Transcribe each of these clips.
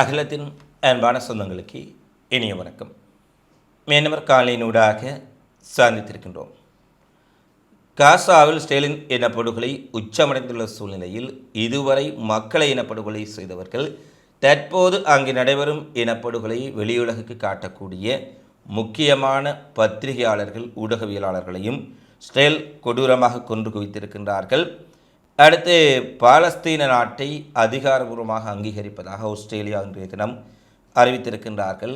அகிலத்தின் அன்பான சொந்தங்களுக்கு இனிய வணக்கம். மேனவர் காலையினூடாக சார்ந்திருக்கின்றோம் காசாவில் ஸ்டேலின் இனப்படுகொலை உச்சமடைந்துள்ள சூழ்நிலையில் இதுவரை மக்களை இனப்படுகொலை செய்தவர்கள் தற்போது அங்கு நடைபெறும் இனப்படுகொலை வெளியுலகுக்கு காட்டக்கூடிய முக்கியமான பத்திரிகையாளர்கள் ஊடகவியலாளர்களையும் ஸ்டேல் கொடூரமாக கொன்று குவித்திருக்கின்றார்கள். அடுத்து பாலஸ்தீன நாட்டை அதிகாரபூர்வமாக அங்கீகரிப்பதாக ஆஸ்திரேலியா இன்றைய தினம் அறிவித்திருக்கின்றார்கள்.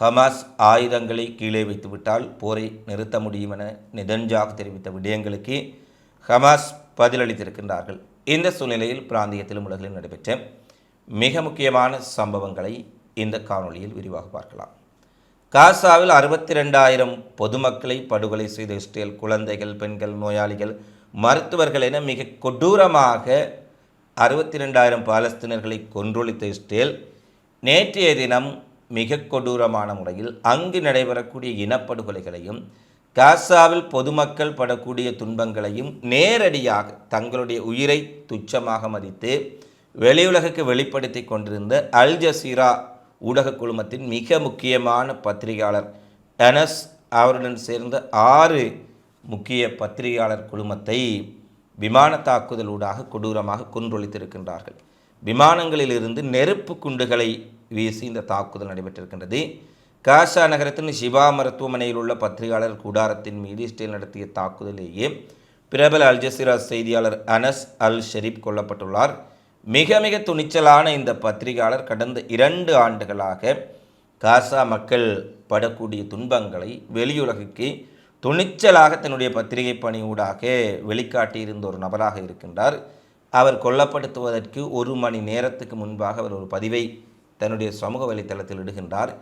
ஹமாஸ் ஆயுதங்களை கீழே வைத்துவிட்டால் போரை நிறுத்த முடியும் என நிதஞ்சாக தெரிவித்த விடயங்களுக்கு ஹமாஸ் பதிலளித்திருக்கின்றார்கள். இந்த சூழ்நிலையில் பிராந்தியத்திலும் உலகிலும் நடைபெற்ற மிக முக்கியமான சம்பவங்களை இந்த காணொளியில் விரிவாக பார்க்கலாம். காசாவில் அறுபத்தி ரெண்டாயிரம் பொதுமக்களை படுகொலை செய்த இஸ்ரேல் குழந்தைகள் பெண்கள் நோயாளிகள் மருத்துவர்கள் என மிக கொடூரமாக அறுபத்தி ரெண்டாயிரம் பாலஸ்தீனர்களை கொன்றொழித்த இஸ்ரேல் நேற்றைய தினம் மிக கொடூரமான முறையில் அங்கு நடைபெறக்கூடிய இனப்படுகொலைகளையும் காசாவில் பொதுமக்கள் படக்கூடிய துன்பங்களையும் நேரடியாக தங்களுடைய உயிரை துச்சமாக மதித்து வெளியுலகுக்கு வெளிப்படுத்தி கொண்டிருந்த அல் ஜசீரா ஊடக குழுமத்தின் மிக முக்கியமான பத்திரிகையாளர் டனஸ் அவருடன் சேர்ந்த ஆறு முக்கிய பத்திரிகையாளர் குழுமத்தை விமான தாக்குதலூடாக கொடூரமாக கொன்றொழித்திருக்கின்றார்கள். விமானங்களிலிருந்து நெருப்பு குண்டுகளை வீசி இந்த தாக்குதல் நடைபெற்றிருக்கின்றது. காஷா நகரத்தின் சிவா மருத்துவமனையில் உள்ள பத்திரிகையாளர் கூடாரத்தின் மீது இஸ்ரேல் நடத்திய தாக்குதலேயே பிரபல அல் ஜசீரா செய்தியாளர் அனஸ் அல் ஷெரீப் கொல்லப்பட்டுள்ளார். மிக மிக துணிச்சலான இந்த பத்திரிகையாளர் கடந்த இரண்டு ஆண்டுகளாக காசா மக்கள் படக்கூடிய துன்பங்களை வெளியுலகுக்கு துணிச்சலாக தன்னுடைய பத்திரிகை பணி ஊடாக வெளிக்காட்டியிருந்த ஒரு நபராக இருக்கின்றார். அவர் கொல்லப்படுத்துவதற்கு ஒரு மணி நேரத்துக்கு முன்பாக அவர் ஒரு பதிவை தன்னுடைய சமூக வலைத்தளத்தில் இடுகின்றார்.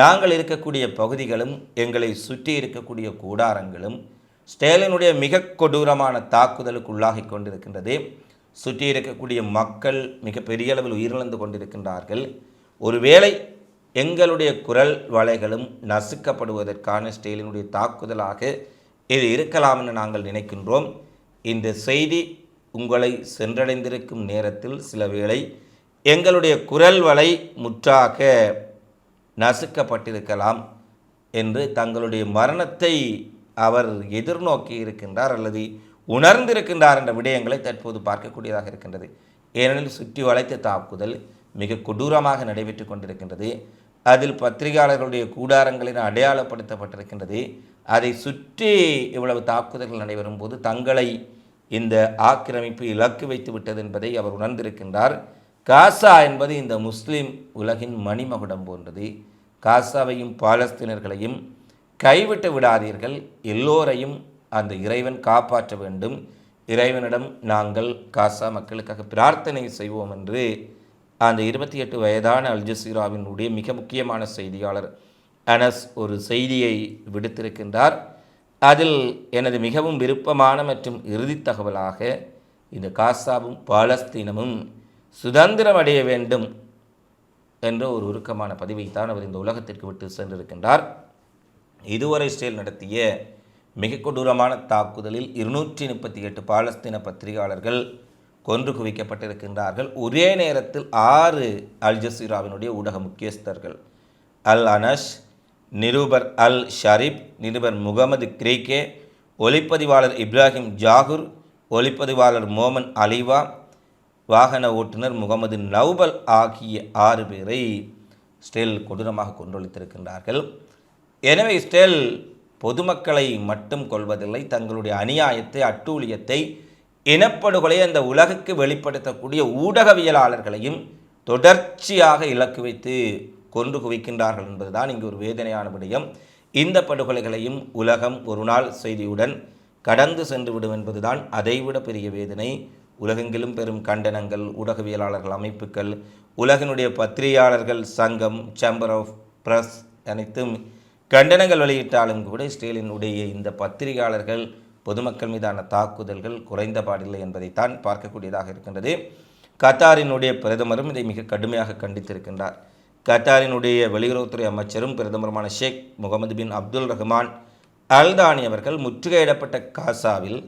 நாங்கள் இருக்கக்கூடிய பகுதிகளும் எங்களை சுற்றி இருக்கக்கூடிய கூடாரங்களும் ஸ்டேலினுடைய மிக கொடூரமான தாக்குதலுக்கு உள்ளாகி கொண்டிருக்கின்றது. சுற்றி இருக்கக்கூடிய மக்கள் மிக பெரிய அளவில் உயிரிழந்து கொண்டிருக்கின்றார்கள். ஒருவேளை எங்களுடைய குரல் வலைகளும் நசுக்கப்படுவதற்கான ஸ்டெயிலினுடைய தாக்குதலாக இது இருக்கலாம் என நாங்கள் நினைக்கின்றோம். இந்த செய்தி உங்களை சென்றடைந்திருக்கும் நேரத்தில் சில வேளை எங்களுடைய குரல் வலை முற்றாக நசுக்கப்பட்டிருக்கலாம் என்று தங்களுடைய மரணத்தை அவர் எதிர்நோக்கி இருக்கின்றார் அல்லது உணர்ந்திருக்கின்றார் என்ற விடயங்களை தற்போது பார்க்கக்கூடியதாக இருக்கின்றது. ஏனெனில் சுற்றி வளைத்த தாக்குதல் மிக கொடூரமாக நடைபெற்று கொண்டிருக்கின்றது. அதில் பத்திரிகையாளர்களுடைய கூடாரங்களின் அடையாளப்படுத்தப்பட்டிருக்கின்றது. அதை சுற்றி இவ்வளவு தாக்குதல்கள் நடைபெறும் போது தங்களை இந்த ஆக்கிரமிப்பு இலக்கு வைத்து விட்டது என்பதை அவர் உணர்ந்திருக்கின்றார். காசா என்பது இந்த முஸ்லீம் உலகின் மணிமகுடம் போன்றது. காசாவையும் பாலஸ்தீனர்களையும் கைவிட்டு விடாதீர்கள். எல்லோரையும் அந்த இறைவன் காப்பாற்ற வேண்டும். இறைவனிடம் நாங்கள் காசா மக்களுக்காக பிரார்த்தனை செய்வோம் என்று அந்த இருபத்தி எட்டு வயதான அல்ஜசீராவினுடைய மிக முக்கியமான செய்தியாளர் அனஸ் ஒரு செய்தியை விடுத்திருக்கின்றார். அதில் எனது மிகவும் விருப்பமான மற்றும் இறுதி தகவலாக இந்த காசாவும் பாலஸ்தீனமும் சுதந்திரம் அடைய வேண்டும் என்ற ஒரு உருக்கமான பதிவைத்தான் அவர் இந்த உலகத்திற்கு விட்டு சென்றிருக்கின்றார். இதுவரை இஸ்ரேல் நடத்திய மிக கொடூரமான தாக்குதலில் இருநூற்றி முப்பத்தி எட்டு பாலஸ்தீன பத்திரிகையாளர்கள் கொன்று குவிக்கப்பட்டிருக்கின்றார்கள். ஒரே நேரத்தில் ஆறு அல் ஜசீராவினுடைய ஊடக முக்கியஸ்தர்கள். அல் அனஷ் நிருபர் அல் ஷரீப் நிருபர் முகமது கிரீகே ஒளிப்பதிவாளர் இப்ராஹிம் ஜாகூர் ஒளிப்பதிவாளர் மோமன் அலிவா வாகன ஓட்டுநர் முகமது நௌபல் ஆகிய ஆறு பேரை ஸ்டேல் கொடூரமாக கொன்றொழித்திருக்கின்றார்கள். எனவே ஸ்டேல் பொதுமக்களை மட்டும் கொள்வதில்லை தங்களுடைய அநியாயத்தை அட்டூழியத்தை இனப்படுகொலை அந்த உலகுக்கு வெளிப்படுத்தக்கூடிய ஊடகவியலாளர்களையும் தொடர்ச்சியாக இலக்கு வைத்து கொன்று குவிக்கின்றார்கள் என்பதுதான் இங்கு ஒரு வேதனையான விடயம். இந்த படுகொலைகளையும் உலகம் ஒரு நாள் செய்தியுடன் கடந்து சென்று விடும் என்பதுதான் அதைவிட பெரிய வேதனை. உலகெங்கிலும் பெரும் கண்டனங்கள் ஊடகவியலாளர்கள் அமைப்புகள் உலகினுடைய பத்திரிகையாளர்கள் சங்கம் சேம்பர் ஆஃப் பிரஸ் அனைத்தும் கண்டனங்கள் வெளியிட்டாலும் கூட இஸ்ரேலினுடைய இந்த பத்திரிகையாளர்கள் பொதுமக்கள் மீதான தாக்குதல்கள் குறைந்த பாடில்லை என்பதைத்தான் பார்க்கக்கூடியதாக இருக்கின்றது. கத்தாரினுடைய பிரதமரும் இதை மிக கடுமையாக கண்டித்திருக்கின்றார். கத்தாரினுடைய வெளியுறவுத்துறை அமைச்சரும் பிரதமருமான Sheikh Mohammed bin Abdul Rahman Al Thani அவர்கள் முற்றுகையிடப்பட்ட காசாவில்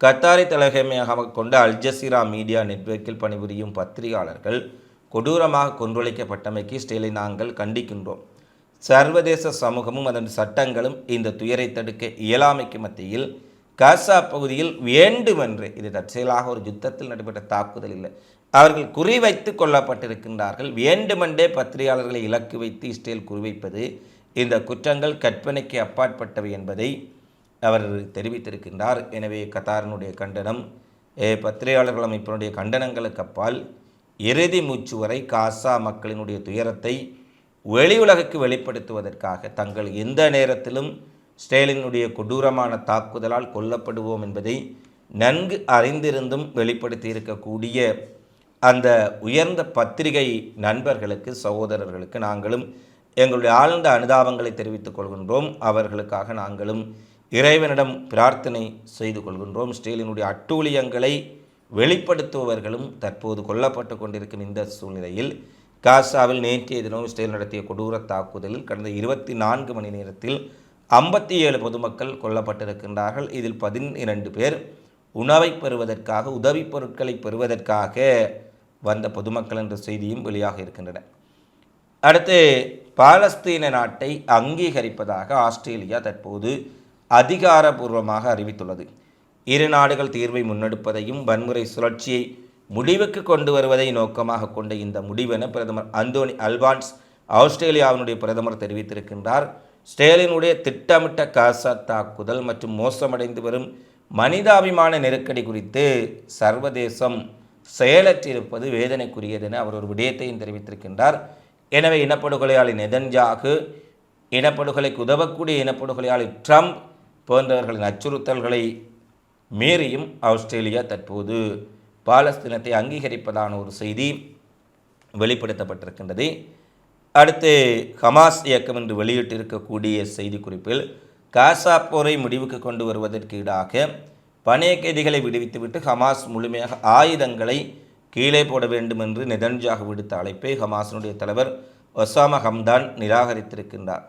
கத்தாரை தலைமையாக கொண்ட அல் ஜசீரா மீடியா நெட்வொர்க்கில் பணிபுரியும் பத்திரிகையாளர்கள் கொடூரமாக கொன்றொழிக்கப்பட்டமைக்கு இஸ்ரேலை நாங்கள் கண்டிக்கின்றோம். சர்வதேச சமூகமும் அதன் சட்டங்களும் இந்த துயரை தடுக்க இயலாமைக்கு மத்தியில் காசா பகுதியில் வேண்டுமென்று இது தற்செயலாக ஒரு யுத்தத்தில் நடைபெற்ற தாக்குதல் இல்லை. அவர்கள் குறிவைத்து கொல்லப்பட்டிருக்கின்றார்கள் வேண்டுமென்றே பத்திரிகையாளர்களை இலக்கு வைத்து இஸ்ரேல் குறிவைப்பது இந்த குற்றங்கள் கற்பனைக்கு அப்பாற்பட்டவை என்பதை அவர் தெரிவித்திருக்கின்றார். எனவே கத்தாரினுடைய கண்டனம் பத்திரிகையாளர்கள் அமைப்பினுடைய கண்டனங்களுக்கு அப்பால் இறுதி மூச்சு வரை காசா மக்களினுடைய துயரத்தை வெளி உலகுக்கு வெளிப்படுத்துவதற்காக தங்கள் எந்த நேரத்திலும் ஸ்டேலினுடைய கொடூரமான தாக்குதலால் கொல்லப்படுவோம் என்பதை நன்கு அறிந்திருந்தும் வெளிப்படுத்தி இருக்கக்கூடிய அந்த உயர்ந்த பத்திரிகை நண்பர்களுக்கு சகோதரர்களுக்கு நாங்களும் எங்களுடைய ஆழ்ந்த அனுதாபங்களை தெரிவித்துக் கொள்கின்றோம். அவர்களுக்காக நாங்களும் இறைவனிடம் பிரார்த்தனை செய்து கொள்கின்றோம். ஸ்டேலினுடைய அட்டூழியங்களை வெளிப்படுத்துபவர்களும் தற்போது கொல்லப்பட்டு கொண்டிருக்கும் இந்த சூழ்நிலையில் காசாவில் நேற்றைய தினம் ஸ்டேல் நடத்திய கொடூர தாக்குதலில் கடந்த இருபத்தி நான்கு மணி நேரத்தில் ஐம்பத்தி ஏழு பொதுமக்கள் கொல்லப்பட்டிருக்கின்றார்கள். இதில் பதினிரண்டு பேர் உணவை பெறுவதற்காக உதவிப் பொருட்களை பெறுவதற்காக வந்த பொதுமக்கள் என்ற செய்தியும் வெளியாக இருக்கின்றன. அடுத்து பாலஸ்தீன நாட்டை அங்கீகரிப்பதாக ஆஸ்திரேலியா தற்போது அதிகாரபூர்வமாக அறிவித்துள்ளது. இரு நாடுகள் தீர்வை முன்னெடுப்பதையும் வன்முறை சுழற்சியை முடிவுக்கு கொண்டு வருவதை நோக்கமாக கொண்ட இந்த முடிவென பிரதமர் அந்தோனி அல்பான்ஸ் ஆஸ்திரேலியாவினுடைய பிரதமர் தெரிவித்திருக்கின்றார். ஸ்டேலினுடைய திட்டமிட்ட காசா தாக்குதல் மற்றும் மோசமடைந்து வரும் மனிதாபிமான நெருக்கடி குறித்து சர்வதேசம் செயலற்றிருப்பது வேதனைக்குரியது என அவர் ஒரு விடயத்தையும் தெரிவித்திருக்கின்றார். எனவே இனப்படுகொலையாளி நெதன்ஜாகு இனப்படுகொலைக்கு உதவக்கூடிய இனப்படுகொலையாளி ட்ரம்ப் போன்றவர்களின் அச்சுறுத்தல்களை மீறியும் ஆஸ்திரேலியா தற்போது பாலஸ்தீனத்தை அங்கீகரிப்பதான ஒரு செய்தி வெளிப்படுத்தப்பட்டிருக்கின்றது. அடுத்து ஹமாஸ் இயக்கம் என்று வெளியிட்டிருக்கக்கூடிய செய்திக்குறிப்பில் காசா போரை முடிவுக்கு கொண்டு வருவதற்கு ஈடாக பணைய கைதிகளை விடுவித்துவிட்டு ஹமாஸ் முழுமையாக ஆயுதங்களை கீழே போட வேண்டும் என்று நெதன்ஜாக விடுத்த அழைப்பை ஹமாஸினுடைய தலைவர் ஒசாமா ஹம்தான் நிராகரித்திருக்கின்றார்.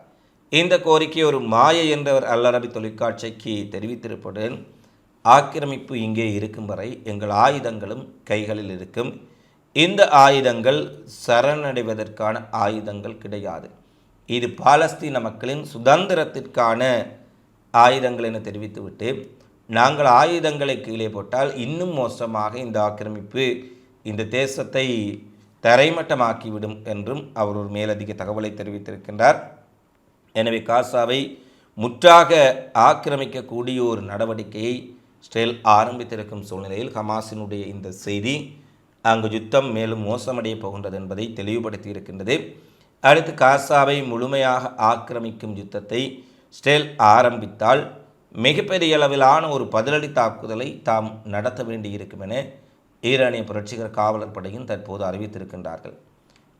இந்த கோரிக்கை ஒரு மாய என்றவர் அல்லரபி தொலைக்காட்சிக்கு தெரிவித்திருப்பதுடன் ஆக்கிரமிப்பு இங்கே இருக்கும் வரை எங்கள் ஆயுதங்களும் கைகளில் இருக்கும். இந்த ஆயுதங்கள் சரணடைவதற்கான ஆயுதங்கள் கிடையாது. இது பாலஸ்தீன மக்களின் சுதந்திரத்திற்கான ஆயுதங்கள் என தெரிவித்துவிட்டு நாங்கள் ஆயுதங்களை கீழே போட்டால் இன்னும் மோசமாக இந்த ஆக்கிரமிப்பு இந்த தேசத்தை தரைமட்டமாக்கிவிடும் என்றும் அவர் ஒரு மேலதிக தகவலை தெரிவித்திருக்கின்றார். எனவே காசாவை முற்றாக ஆக்கிரமிக்கக்கூடிய ஒரு நடவடிக்கையை ஸ்டேல் ஆரம்பித்திருக்கும் சூழ்நிலையில் ஹமாஸினுடைய இந்த செய்தி அங்கு யுத்தம் மேலும் மோசமடைய போகின்றது என்பதை தெளிவுபடுத்தி இருக்கின்றது அடுத்து காசாவை முழுமையாக ஆக்கிரமிக்கும் யுத்தத்தை ஸ்டேல் ஆரம்பித்தால் மிகப்பெரிய அளவிலான ஒரு பதிலடி தாக்குதலை தாம் நடத்த வேண்டியிருக்கும் என ஈரானிய புரட்சிகர காவலர் படையும் தற்போது அறிவித்திருக்கின்றார்கள்.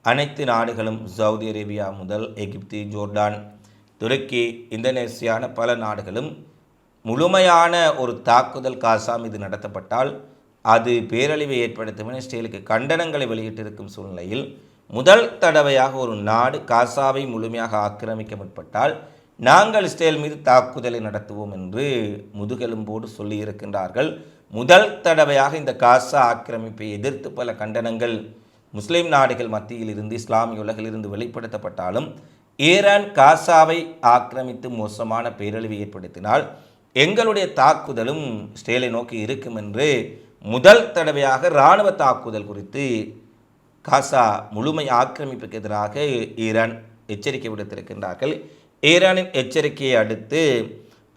அனைத்து நாடுகளும் சவுதி அரேபியா முதல் எகிப்து ஜோர்டான் துருக்கி இந்தோனேசியான பல நாடுகளும் முழுமையான ஒரு தாக்குதல் காசா மீது நடத்தப்பட்டால் அது பேரழிவை ஏற்படுத்தும் என இஸ்ரேலுக்கு கண்டனங்களை வெளியிட்டிருக்கும் சூழ்நிலையில் முதல் தடவையாக ஒரு நாடு காசாவை முழுமையாக ஆக்கிரமிக்க முற்பட்டால் நாங்கள் இஸ்ரேல் மீது தாக்குதலை நடத்துவோம் என்று முதுகெலும்போடு சொல்லியிருக்கின்றார்கள். முதல் தடவையாக இந்த காசா ஆக்கிரமிப்பை எதிர்த்து பல கண்டனங்கள் முஸ்லீம் நாடுகள் மத்தியில் இருந்து இஸ்லாமிய உலகில் இருந்து வெளிப்படுத்தப்பட்டாலும் ஈரான் காசாவை ஆக்கிரமித்து மோசமான பேரழிவை ஏற்படுத்தினால் எங்களுடைய தாக்குதலும் இஸ்ரேலை நோக்கி இருக்கும் என்று முதல் தடவையாக இராணுவ தாக்குதல் குறித்து காசா முழுமை ஆக்கிரமிப்புக்கு எதிராக ஈரான் எச்சரிக்கை விடுத்திருக்கின்றார்கள். ஈரானின் எச்சரிக்கையை அடுத்து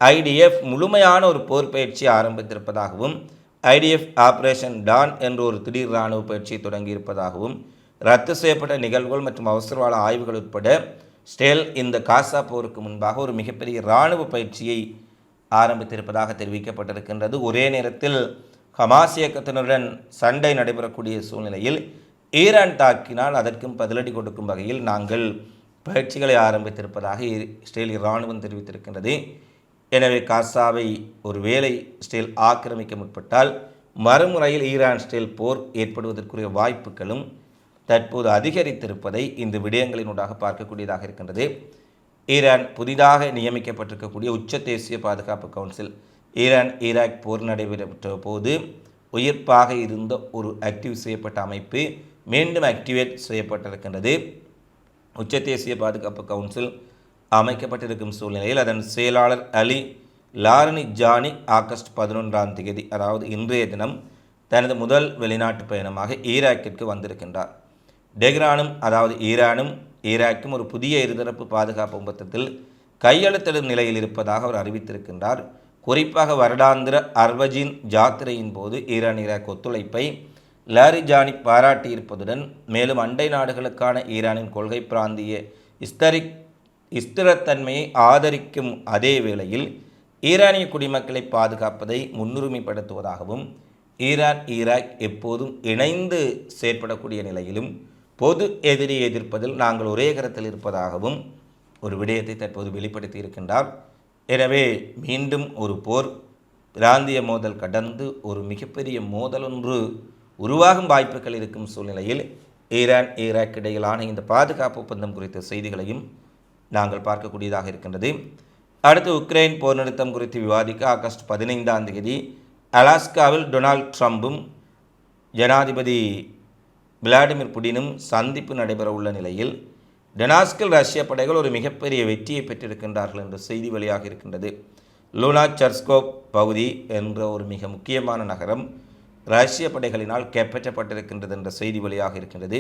ஐடிஎஃப் முழுமையான ஒரு போர் பயிற்சி ஆரம்பித்திருப்பதாகவும் ஐடிஎஃப் ஆபரேஷன் டான் என்ற ஒரு திடீர் இராணுவ பயிற்சியை தொடங்கியிருப்பதாகவும் ரத்து செய்யப்பட்ட நிகழ்வுகள் மற்றும் அவசரவாத ஆய்வுகள் உட்பட ஸ்டேல் இந்த காசா போருக்கு முன்பாக ஒரு மிகப்பெரிய இராணுவ பயிற்சியை ஆரம்பித்திருப்பதாக தெரிவிக்கப்பட்டிருக்கின்றது. ஒரே நேரத்தில் ஹமாஸ் இயக்கத்தினருடன் சண்டை நடைபெறக்கூடிய சூழ்நிலையில் ஈரான் தாக்கினால் அதற்கும் பதிலடி கொடுக்கும் வகையில் நாங்கள் பயிற்சிகளை ஆரம்பித்திருப்பதாக இஸ்ரேல் இராணுவம் தெரிவித்திருக்கின்றது. எனவே காசாவை ஒரு வேளை இஸ்ரேல் ஆக்கிரமிக்க முற்பட்டால் மறுமுறையில் ஈரான் இஸ்ரேல் போர் ஏற்படுவதற்குரிய வாய்ப்புகளும் தற்போது அதிகரித்திருப்பதை இந்த விடயங்களினூடாக பார்க்கக்கூடியதாக இருக்கின்றது. ஈரான் புதிதாக நியமிக்கப்பட்டிருக்கக்கூடிய உச்ச தேசிய பாதுகாப்பு கவுன்சில் ஈரான் ஈராக் போர் நடைபெற்ற போது உயிர்ப்பாக இருந்த ஒரு ஆக்டிவ் செய்யப்பட்ட அமைப்பு மீண்டும் ஆக்டிவேட் செய்யப்பட்டிருக்கின்றது. உச்ச தேசிய பாதுகாப்பு கவுன்சில் அமைக்கப்பட்டிருக்கும் சூழ்நிலையில் அதன் செயலாளர் அலி லாரனி ஜானி ஆகஸ்ட் பதினொன்றாம் தேதி அதாவது இன்றைய தினம் தனது முதல் வெளிநாட்டு பயணமாக ஈராக்கிற்கு வந்திருக்கின்றார். டெஹ்ரானும் அதாவது ஈரானும் ஈராக்கும் ஒரு புதிய இருதரப்பு பாதுகாப்பு ஒப்பந்தத்தில் கையெழுத்திடும் நிலையில் இருப்பதாக அவர் அறிவித்திருக்கின்றார். குறிப்பாக வருடாந்திர அர்வஜின் ஜாத்திரையின் போது ஈரான் ஈராக் ஒத்துழைப்பை லாரிஜானி பாராட்டியிருப்பதுடன் மேலும் அண்டை நாடுகளுக்கான ஈரானின் கொள்கை பிராந்திய இஸ்தரிக் ஸ்திரத்தன்மையை ஆதரிக்கும் அதே வேளையில் ஈரானிய குடிமக்களை பாதுகாப்பதை முன்னுரிமைப்படுத்துவதாகவும் ஈரான் ஈராக் எப்போதும் இணைந்து செயற்படக்கூடிய நிலையிலும் பொது எதிரி எதிர்ப்பதில் நாங்கள் ஒரே கரத்தில் இருப்பதாகவும் ஒரு விடயத்தை தற்போது வெளிப்படுத்தி இருக்கின்றார் எனவே மீண்டும் ஒரு போர் பிராந்திய மோதல் கடந்து ஒரு மிகப்பெரிய மோதல் ஒன்று உருவாகும் வாய்ப்புகள் இருக்கும் சூழ்நிலையில் ஈரான் ஈராக் இடையிலான இந்த பாதுகாப்பு ஒப்பந்தம் குறித்த செய்திகளையும் நாங்கள் பார்க்கக்கூடியதாக இருக்கின்றது. அடுத்து உக்ரைன் போர் நிறுத்தம் குறித்து விவாதிக்க ஆகஸ்ட் பதினைந்தாம் தேதி அலாஸ்காவில் டொனால்ட் ட்ரம்பும் ஜனாதிபதி விளாடிமிர் புடினும் சந்திப்பு நடைபெறவுள்ள நிலையில் டெனாஸ்கில் ரஷ்ய படைகள் ஒரு மிகப்பெரிய வெற்றியை பெற்றிருக்கின்றார்கள் என்ற செய்தி வெளியாக இருக்கின்றது. லூனா சர்ஸ்கோப் பகுதி என்ற ஒரு மிக முக்கியமான நகரம் ரஷ்ய படைகளினால் கைப்பற்றப்பட்டிருக்கின்றது என்ற செய்தி வெளியாக இருக்கின்றது.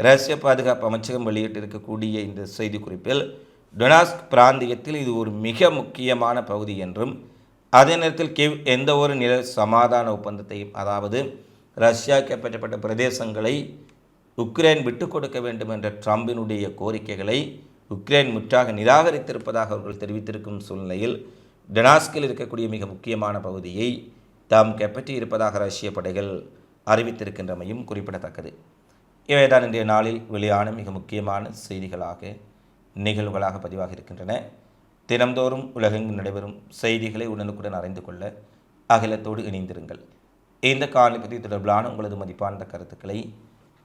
ரஷ்ய பாதுகாப்பு அமைச்சகம் வெளியிட்டிருக்கக்கூடிய இந்த செய்தி குறிப்பில் டொனாஸ்க் பிராந்தியத்தில் இது ஒரு மிக முக்கியமான பகுதி என்றும் அதே நேரத்தில் கிவ் எந்த ஒரு நில சமாதான ஒப்பந்தத்தையும் அதாவது ரஷ்யா கைப்பற்றப்பட்ட பிரதேசங்களை உக்ரைன் விட்டுக் கொடுக்க வேண்டும் என்ற ட்ரம்பினுடைய கோரிக்கைகளை உக்ரைன் முற்றாக நிராகரித்திருப்பதாக அவர்கள் தெரிவித்திருக்கும் சூழ்நிலையில் டெனாஸ்கில் இருக்கக்கூடிய மிக முக்கியமான பகுதியை தாம் கைப்பற்றி இருப்பதாக ரஷ்ய படைகள் அறிவித்திருக்கின்றமையும் குறிப்பிடத்தக்கது. இவைதான் இன்றைய நாளில் வெளியான மிக முக்கியமான செய்திகளாக நிகழ்வுகளாக பதிவாக இருக்கின்றன. தினம்தோறும் உலகெங்கும் நடைபெறும் செய்திகளை உடனுக்குடன் அறிந்து கொள்ள அகிலத்தோடு இணைந்திருங்கள். இந்த காணொலி பற்றி தொடர்பிலான உங்களது மதிப்பான கருத்துக்களை